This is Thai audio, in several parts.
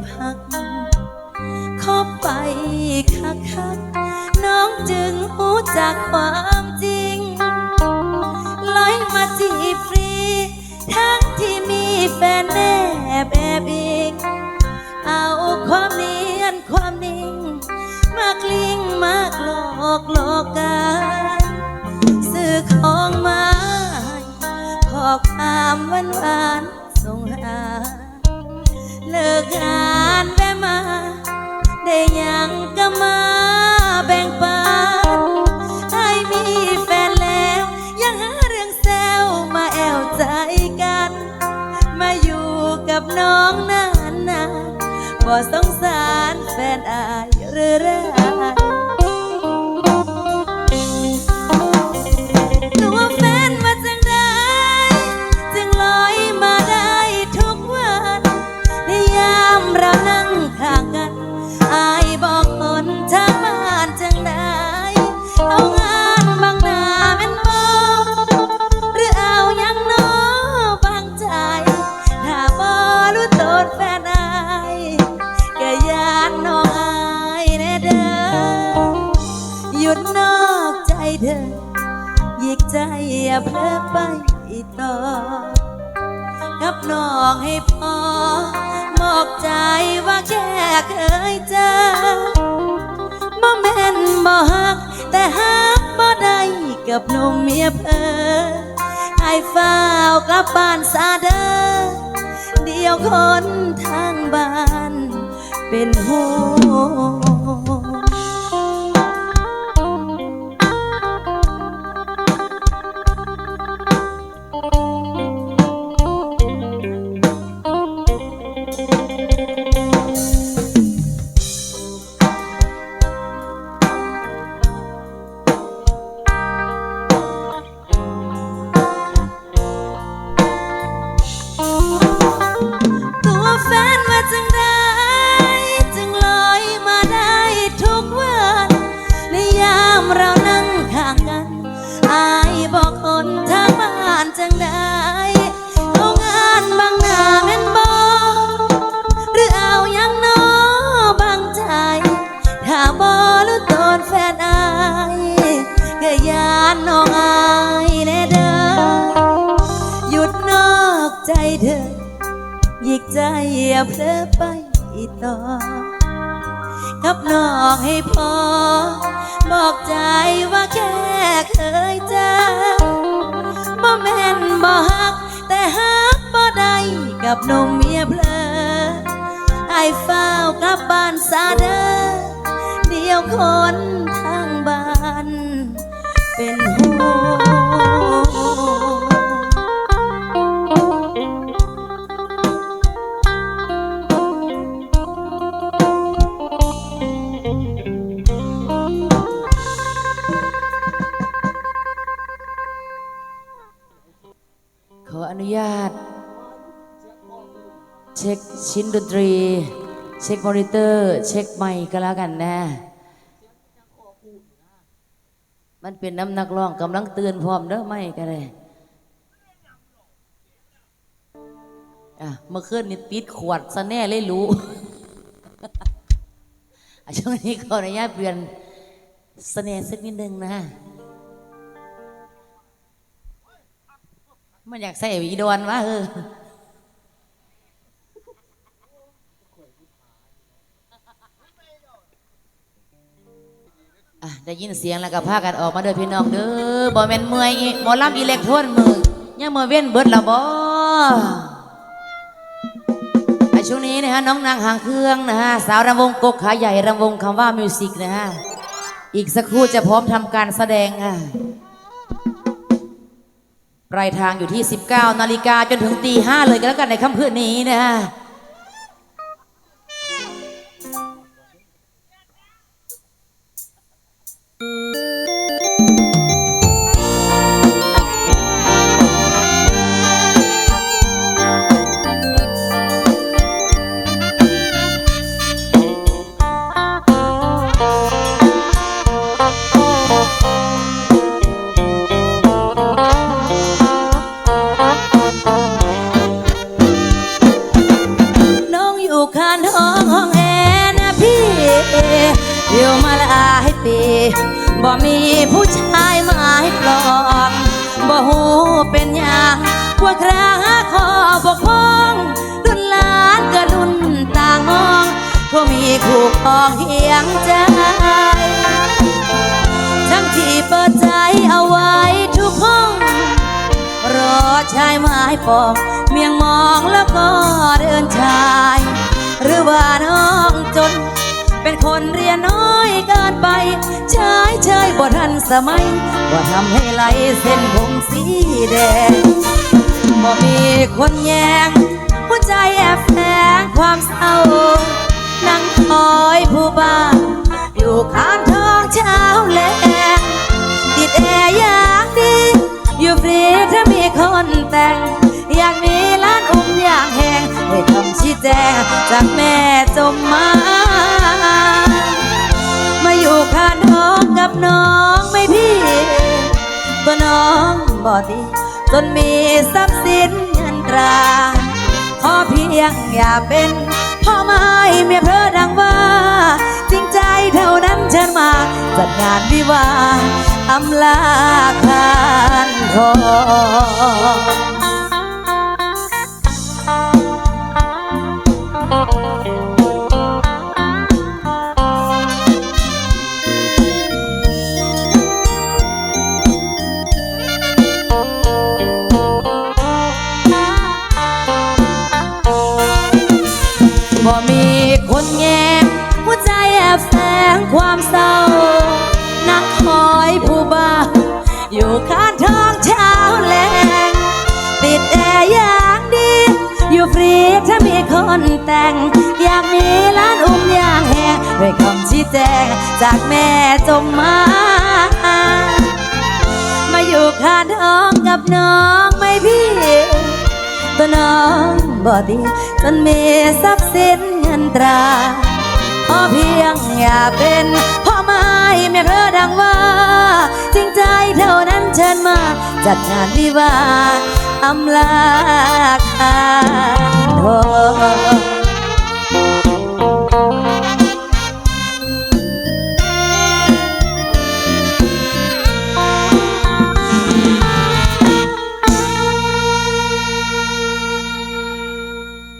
บหักคบไปคักคักน้องจึงรู้จักความจริงไหลมาจีบฟรี ทั้งที่มีแฟนแนบแอบอิงเอาความเนียนความนิ่ง มากลิ้งมากหลอกหลอกกันซื้อของมาขอความหวานหวาน ลิกงานแวะมา ได้ยังก็มาแบ่งปันให้มีแฟนแล้ว ยังหาเรื่องแซวมาแอวใจกัน มาอยู่กับน้องนานนานๆบ่สงสารแฟนอายหรือไนอกใจเธอหยิกใจอย่าเพลอไปต่อกับน้องให้พอบอกใจว่าแค่เคยเจอบ่แม่นบ่ฮัก แต่ฮักบ่ได้กับหนุ่มเมียเพอให้ฝ้าวกลับบ้านซาเดอเดียวคนทางบ้านเป็นห่วง อย่าเพลอไปต่อ กับนองให้พอ บอกใจว่าแค่เคยเจอบ่แม่นบ่ฮัก แต่ฮักบ่ได้กับนมเมียเพลอไอ้เฝ้ากลับบ้านซาเดอเดียวคนทางบ้าน ชิ้นดนตรี เช็คมอนิเตอร์ เช็คไมค์ก็แล้วกันนะ มันเป็นน้ำนักร้องกำลังเตือนพร้อมเด้อไม่ก็เลยอะเมื่อคืนนี่ติดขวดซะแน่เลยรู้ช่วงนี้ขออนุญาตเปลี่ยนเสน่ห์สักนิดนึงนะมันอยากใส่อีดอนวะเออ ได้ยินเสียงแล้วก็พากันออกมาเด้อพี่น้องเด้อบอแมนเมื่อยอีหมอลำอิเล็กทรนมือยังมือเว้นเบิดละบอไอช่วงนี้นะฮะน้องนางหางเครื่องนะฮะสาวรำวงกกขาใหญ่รำวงคำว่ามิวสิกนะฮะอีกสักครู่จะพร้อมทำการแสดงอะปลายทางอยู่ที่ 19 นาฬิกาจนถึงตีห้าเลยก็แล้วกันในค่ำคืนนี้นะฮะ บ่มีผู้ชายมาให้ปลองบ่หูเป็นยังว่าคราคอบกพร่องรุ่นหลานก็รุ่นต่างมองก็มีคู่ครองเคียงใจทั้งที่เปิดใจเอาไว้ทุกห้องรอชายไม้ปองเมียงมองแล้วก็เดินชาย หรือว่าน้องจน เป็นคนเรียนน้อยเกินไป ชายบ่ทันสมัยว่ทำให้ไหลเส้นผมสีแดงบ่มีคนแยงหัวใจแอบแฝงความเศร้า นั่งคอยผู้บ้านอยู่ข้างท้องเช้าแลงติดแอร์อย่างดี อยู่ฟรีถ้ามีคนแต่ง อยากมีร้านอุ้มอย่างแหงให้คำชี้แจงจากแม่จมมามา ขางน้องกับน้องไม่พี่ตัวน้องบอดีจนมีทรัพย์สินเงินตรา ขอเพียงอย่าเป็นพ่อไม้เมียเพอดังว่า จริงใจเท่านั้นเชิญมา จัดงานวิวาอำลาคานทอ คนแต่ง อยากมีร้านอุ้มอยางแหงด้วยคำชี้แจง จากแม่จมมา มาอยู่ข้าท้องกับน้องไม่พี่ ตัวน้องบอดีจนมีทรัพย์สินเงินตราพอเพียงอย่าเป็นพ่อไม้แม่เพอดังว่า จริงใจเท่านั้นเชิญมา จัดงานวิวา อำลาคานทอง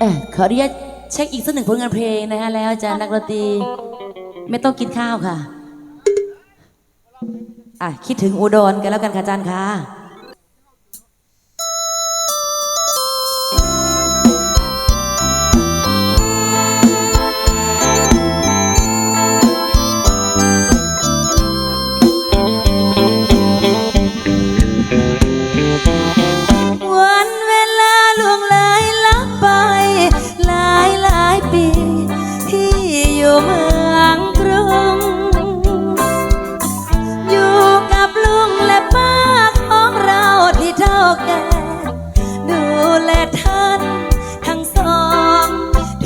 เออขออนุญาตเช็คอีกสักหนึ่งผลงานเพลงนะฮะแล้วอาจารย์นักดนตรีไม่ต้องกินข้าวค่ะ อะ คิดถึงอุดรกันแล้วกันค่ะอาจารย์ค่ะ และท่าน ทั้งสอง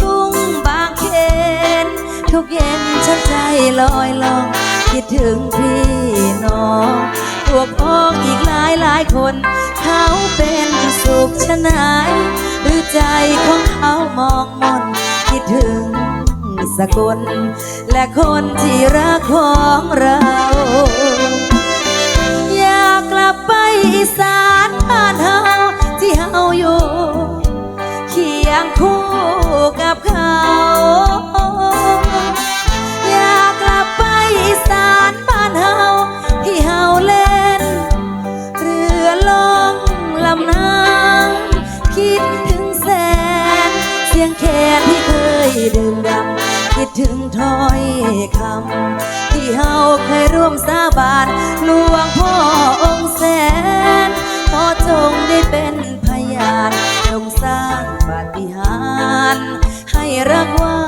ทุ่งบางเขนทุกเย็นฉันใจลอยลอง คิดถึงพี่น้องพวกพ้องอีกหลายหลายคน เขาเป็นสุขชะนายหรือใจของเขามองมนคิดถึงสกลและคนที่รักของเรา ถึงถ้อยคำที่เฮาเคยร่วมสาบานหลวงพ่อองค์แสนขอจงได้เป็นพยานจงสร้างปาฏิหาริย์ให้รักหวา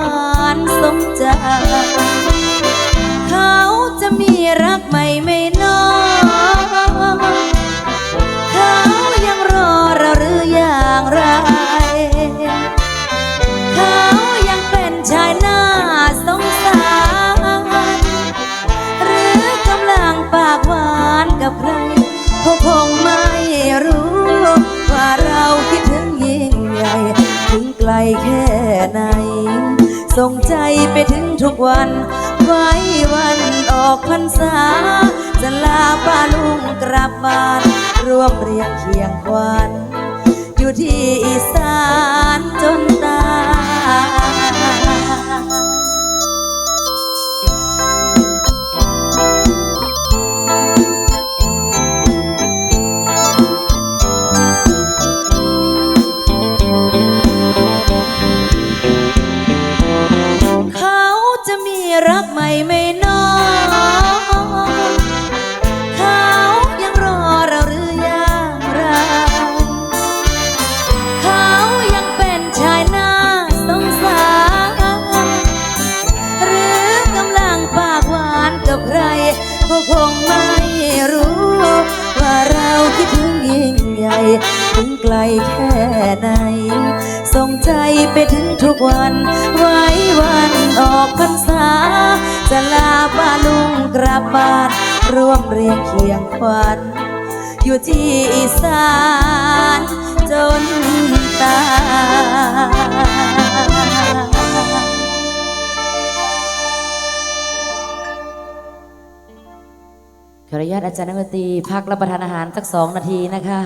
นสมใจ แค่ไหน ส่งใจไปถึงทุกวัน ไว้วันออกพรรษา จะลาป้าลุงกลับบ้านร่วมเรียงเคียงควัน อยู่ที่อีสานจนตาย แค่ไหนส่งใจไปถึงทุกวัน ไว้วันออกพรรษา จะลาป้าลุงกลับบ้าน ร่วมเรียงเคียงควันอยู่ที่อีสานจนตายขออนุญาตอาจารย์นักดนตรีพักรับประทานอาหารสักสองนาทีนะคะ